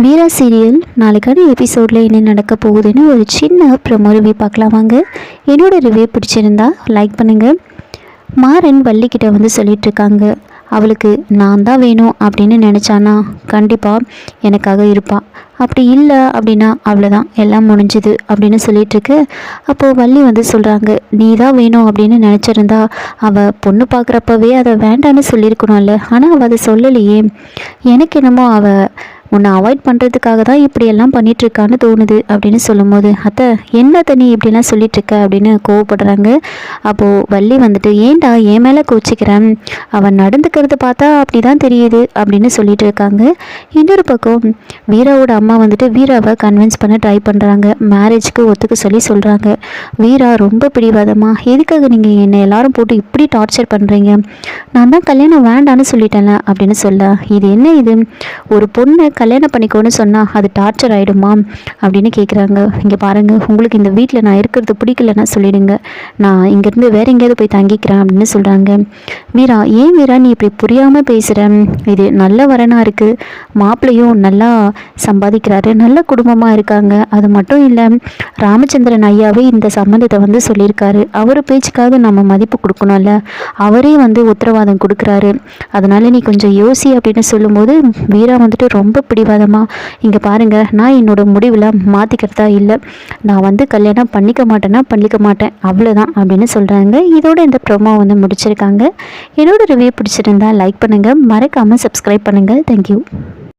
வீரா serial. நாளைக்கான எபிசோடில் என்ன நடக்க போகுதுன்னு ஒரு சின்ன ப்ரமோ ரிவ்யூ பார்க்கலாம் வாங்க. என்னோட ரிவ்யூ பிடிச்சிருந்தா லைக் பண்ணுங்கள் மாறன் வள்ளிக்கிட்ட வந்து சொல்லிகிட்ருக்காங்க அவளுக்கு நான் தான் வேணும் அப்படின்னு நினச்சானா? கண்டிப்பாக எனக்காக இருப்பாள் அப்படி இல்லை அப்படின்னா அவ்வளோதான் எல்லாம் முடிஞ்சுது அப்படின்னு சொல்லிகிட்ருக்கு அப்போது வள்ளி வந்து சொல்கிறாங்க நீ தான் வேணும் அப்படின்னு நினச்சிருந்தா அவள் பொண்ணு பார்க்குறப்பவே அதை வேண்டான்னு சொல்லியிருக்கணும்ல. ஆனால் அவள் அதை சொல்லலையே. எனக்கு என்னமோ அவள் உன்னை அவாய்ட் பண்ணுறதுக்காக தான் இப்படியெல்லாம் பண்ணிகிட்ருக்கான்னு தோணுது அப்படின்னு சொல்லும்போது அத்தை என்ன தண்ணி இப்படிலாம் சொல்லிகிட்ருக்க அப்படின்னு கோவப்படுறாங்க. அப்போது வள்ளி வந்துட்டு ஏன்டா என் மேலே கோச்சிக்கிறேன் அவன் நடந்துக்கிறது பார்த்தா அப்படி தான் தெரியுது அப்படின்னு சொல்லிட்டு இருக்காங்க. இன்னொரு பக்கம் வீராவோட அம்மா வந்துட்டு வீராவை கன்வின்ஸ் பண்ண ட்ரை பண்ணுறாங்க மேரேஜ்க்கு ஒத்துக்க சொல்லி சொல்கிறாங்க வீரா ரொம்ப பிடிவாதமாக எதுக்காக நீங்கள் என்னை எல்லாரும் போட்டு இப்படி டார்ச்சர் பண்ணுறீங்க நான் தான் கல்யாணம் வேண்டான்னு சொல்லிட்டேன்ல அப்படின்னு சொல்ல இது என்ன இது? ஒரு பொண்ணை கல்யாணம் பண்ணிக்கோன்னு சொன்னால் அது டார்ச்சர் ஆகிடுமா அப்படின்னு கேட்குறாங்க இங்கே பாருங்கள் உங்களுக்கு இந்த வீட்டில் நான் இருக்கிறது பிடிக்கலன்னா சொல்லிடுங்க. நான் இங்கேருந்து வேற எங்கேயாவது போய் தங்கிக்கிறேன் அப்படின்னு சொல்கிறாங்க வீரா ஏன் வீரா நீ இப்படி புரியாமல் பேசுகிற இது நல்ல வரனாக இருக்குது மாப்பிள்ளையும் நல்லா சம்பாதிக்கிறாரு. நல்ல குடும்பமாக இருக்காங்க. அது மட்டும் இல்லை ராமச்சந்திரன் ஐயாவே இந்த சம்மந்தத்தை வந்து சொல்லியிருக்காரு. அவர் பேச்சுக்காக நம்ம மதிப்பு கொடுக்கணும்ல. அவரே வந்து உத்தரவாதம் கொடுக்குறாரு. அதனால நீ கொஞ்சம் யோசி அப்படின்னு சொல்லும்போது வீரா வந்துட்டு ரொம்ப பிடிவாதமாக இங்கே பாருங்கள் நான் என்னோட முடிவில் மாற்றிக்கிறதா இல்லை. நான் வந்து கல்யாணம் பண்ணிக்க மாட்டேன்னா பண்ணிக்க மாட்டேன். அவ்வளோதான் அப்படின்னு சொல்கிறாங்க இதோட இந்த ப்ரோமோ வந்து முடிச்சிருக்காங்க. என்னோட ரிவ்யூ பிடிச்சிருந்தா லைக் பண்ணுங்கள் மறக்காமல் சப்ஸ்கிரைப் பண்ணுங்கள் தேங்க்யூ